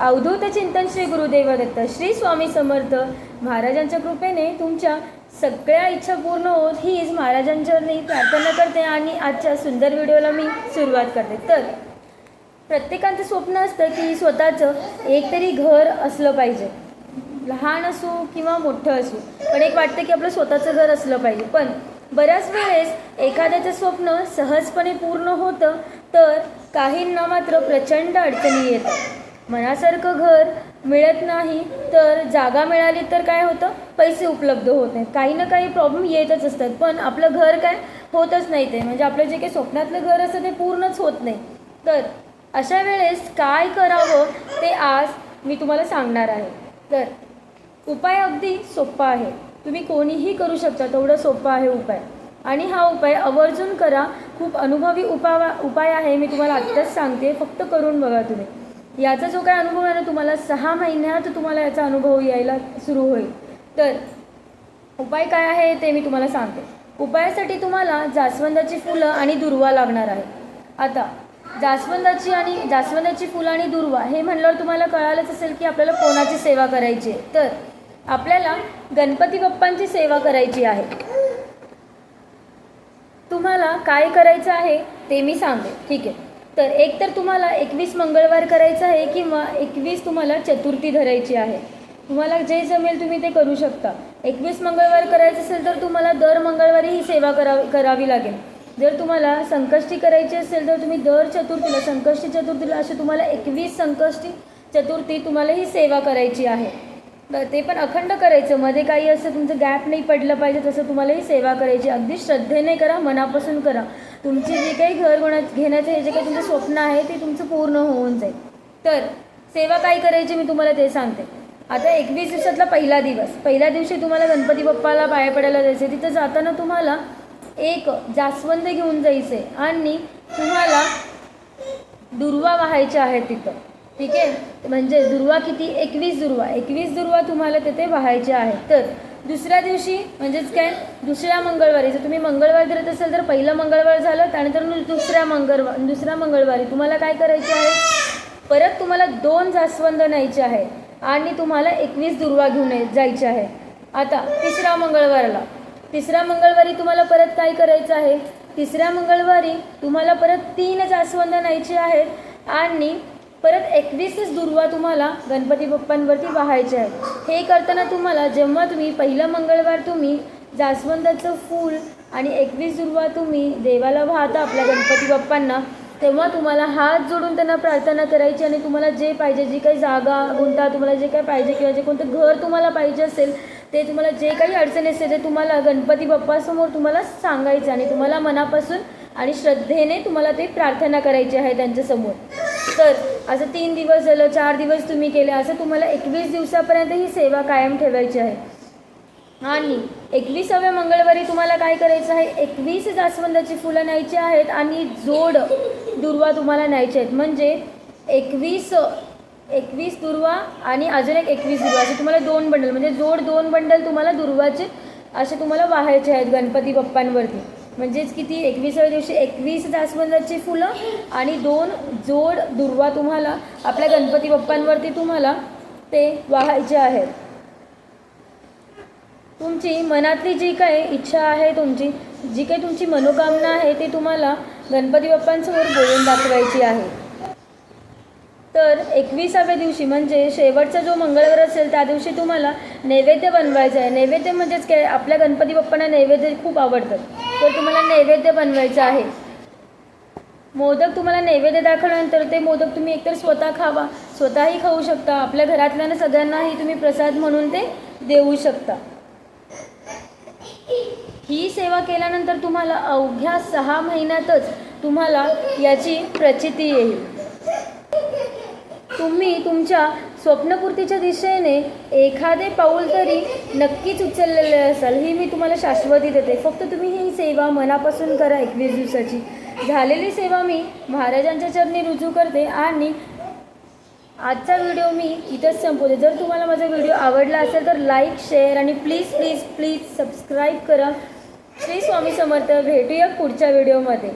अवधूत चिंतन श्री गुरुदेव दत्त श्री स्वामी समर्थ महाराजांच्या कृपेने तुमच्या सगळ्या इच्छा पूर्ण होत हीच महाराजांच्यावरही प्रार्थना करते आणि आजच्या सुंदर व्हिडिओला मी सुरुवात करते. तर प्रत्येकाचं स्वप्न असतं की स्वतःचं एकतरी घर असलं पाहिजे. लहान असो किंवा मोठं असो पण एक वाटतं की आपलं स्वतःचं घर असलं पाहिजे. पण बऱ्याच वेळेस एखाद्याचं स्वप्न सहजपणे पूर्ण होतं तर काहींना मात्र प्रचंड अडचणी येतात. मनासारखं घर मिळत नाही तर जागा मिळाली तर काय होतं? पैसे उपलब्ध होत नाहीत. काही ना काही प्रॉब्लेम येतच असतात. पण आपलं घर काय? होतच नाही ते. म्हणजे आपलं जे काही स्वप्नातलं घर असतं ते पूर्णच होत नाही. तर अशा वेळेस काय करावं ते आज मी तुम्हाला सांगणार आहे. तर उपाय अगदी सोपा आहे. तुम्ही कोणीही करू शकता. तेवढं सोपं आहे उपाय. आणि हा उपाय आवर्जून करा. खूप अनुभवी उपावा उपाय आहे. मी तुम्हाला आत्ताच सांगते. फक्त करून बघा तुम्ही. याचा जो काय अनुभव आहे ना तुम्हाला सहा महिन्यात तुम्हाला याचा अनुभव यायला सुरू होईल. तर उपाय काय आहे ते मी तुम्हाला सांगते. उपायासाठी तुम्हाला जास्वंदाची फुलं आणि दुर्वा लागणार आहे. आता जास्वंदाची आणि जास्वंदाची फुलं आणि दुर्वा हे म्हणल्यावर तुम्हाला कळालंच असेल की आपल्याला कोणाची सेवा करायची आहे. तर आपल्याला गणपती बाप्पांची सेवा करायची आहे. तुम्हाला काय करायचं आहे ते मी सांगते. ठीक आहे. तर एक तर तुम्हाला एकवीस मंगळवार करायचं आहे किंवा एकवीस तुम्हाला चतुर्थी धरायची आहे. तुम्हाला जे जमेल तुम्ही ते करू शकता. एकवीस मंगळवार करायचं असेल तर तुम्हाला दर मंगळवारी ही सेवा करावी करावी लागेल. जर तुम्हाला संकष्टी करायची असेल तर तुम्ही दर चतुर्थीला संकष्टी चतुर्थीला असे तुम्हाला एकवीस संकष्टी चतुर्थी तुम्हाला ही सेवा करायची आहे. ते पण अखंड करायचं. मध्ये काही असं तुमचं गॅप नाही पडलं पाहिजे तसं तुम्हाला ही सेवा करायची. अगदी श्रद्धेने करा मनापासून करा. तुमचे जे काही घर होण्या घेण्याचं हे जे काही तुमचं स्वप्न आहे ते तुमचं पूर्ण होऊन जाईल. तर सेवा काय करायची मी तुम्हाला ते सांगते. आता एकवीस दिवसातला पहिला दिवस. पहिल्या दिवशी तुम्हाला गणपती बाप्पाला पाया पडायला जायचं तिथं जाताना तुम्हाला एक जास्वंद घेऊन जायचे आणि तुम्हाला दुर्वा वाहायच्या आहेत तिथं. ठीक आहे? म्हणजे दुर्वा किती? एकवीस दुर्वा. एकवीस दुर्वा तुम्हाला तिथे वाहायचे आहेत. तर दुसऱ्या दिवशी म्हणजेच काय? दुसऱ्या मंगळवारी. जर तुम्ही मंगळवार धरत असाल तर पहिलं मंगळवार झालं त्यानंतर दुसऱ्या मंगळवार दुसऱ्या मंगळवारी. तुम्हाला काय करायचे आहे? परत तुम्हाला दोन जास्वंद न्यायचे आहे आणि तुम्हाला एकवीस दुर्वा घेऊन जायचे आहे. आता तिसऱ्या मंगळवारला. तिसऱ्या मंगळवारी तुम्हाला परत काय करायचं आहे? तिसऱ्या मंगळवारी तुम्हाला परत तीन जास्वंद न्यायचे आहेत आणि परत एकवीसच दुर्वा तुम्हाला गणपती बाप्पांवरती वाहायचे आहेत. हे करताना तुम्हाला जेव्हा तुम्ही पहिला मंगळवार तुम्ही जास्वंदाचं फूल आणि एकवीस दुर्वा तुम्ही देवाला वाहता आपल्या गणपती बाप्पांना तेव्हा तुम्हाला हात जोडून त्यांना प्रार्थना करायची आणि तुम्हाला जे पाहिजे जी काही जागा गुंता तुम्हाला जे काही पाहिजे किंवा जे कोणतं घर तुम्हाला पाहिजे असेल ते तुम्हाला जे काही अडचणी असेल ते तुम्हाला गणपती बाप्पासमोर तुम्हाला सांगायचं आणि तुम्हाला मनापासून आणि श्रद्धेने तुम्हाला ते प्रार्थना करायची आहे त्यांच्यासमोर. तर असं तीन दिवस झालं चार दिवस तुम्ही केले असं तुम्हाला एकवीस दिवसापर्यंत ही सेवा कायम ठेवायची आहे. आणि एकविसाव्या मंगळवारी तुम्हाला काय करायचं आहे? एकवीस जास्वंदाची फुलं न्यायची आहेत आणि जोड दुर्वा तुम्हाला न्यायचे आहेत. म्हणजे एकवीस एकवीस दुर्वा आणि अजून एक एकवीस दुर्वा असे तुम्हाला दोन बंडल म्हणजे जोड दोन बंडल तुम्हाला दुर्वाचे असे तुम्हाला वाहायचे आहेत गणपती बाप्पांवरती. म्हणजेच किती? एकविसाव्या दिवशी एकवीस जास्वंदाची फुलं आणि दोन जोड दुर्वा तुम्हाला आपल्या गणपती बाप्पांवरती तुम्हाला ते वाहायचे आहेत. तुमची मनातली जी काही इच्छा आहे तुमची जी काही तुमची मनोकामना आहे ती तुम्हाला गणपती बाप्पांसमोर बोलून दाखवायची आहे. तर एकविसाव्या दिवशी म्हणजे शेवटचा जो मंगळवार असेल त्या दिवशी तुम्हाला नैवेद्य बनवायचं आहे. नैवेद्य म्हणजेच काय? आपल्या गणपती बाप्पांना नैवेद्य खूप आवडतात. तर तुम्हाला नैवेद्य बनवायचं आहे? मोदक तुम्हाला नैवेद्य दाखवल्यानंतर ते मोदक तुम्ही एकतर स्वतः खावा. स्वतःही खाऊ शकता. आपल्या घरातल्या सगळ्यांनाही तुम्ही प्रसाद म्हणून ते देऊ शकता. ही सेवा केल्यानंतर तुम्हाला अवघ्या सहा महिन्यातच तुम्हाला याची प्रचिती येईल. तुम्ही तुमच्या स्वप्नपूर्तीच्या दिशेने एखादे पाऊल तरी नक्कीच उचललेले असाल ही मी तुम्हाला शाश्वती देते. फक्त तुम्ही ही सेवा मनापासून करा एकवीस दिवसाची. झालेली सेवा मी महाराजांच्या चरणी रुजू करते आणि आजचा व्हिडिओ मी इथंच संपवते. जर तुम्हाला माझा व्हिडिओ आवडला असेल तर लाईक शेअर आणि प्लीज प्लीज प्लीज सबस्क्राईब करा. श्री स्वामी समर्थ भेटूया पुढच्या व्हिडिओमध्ये.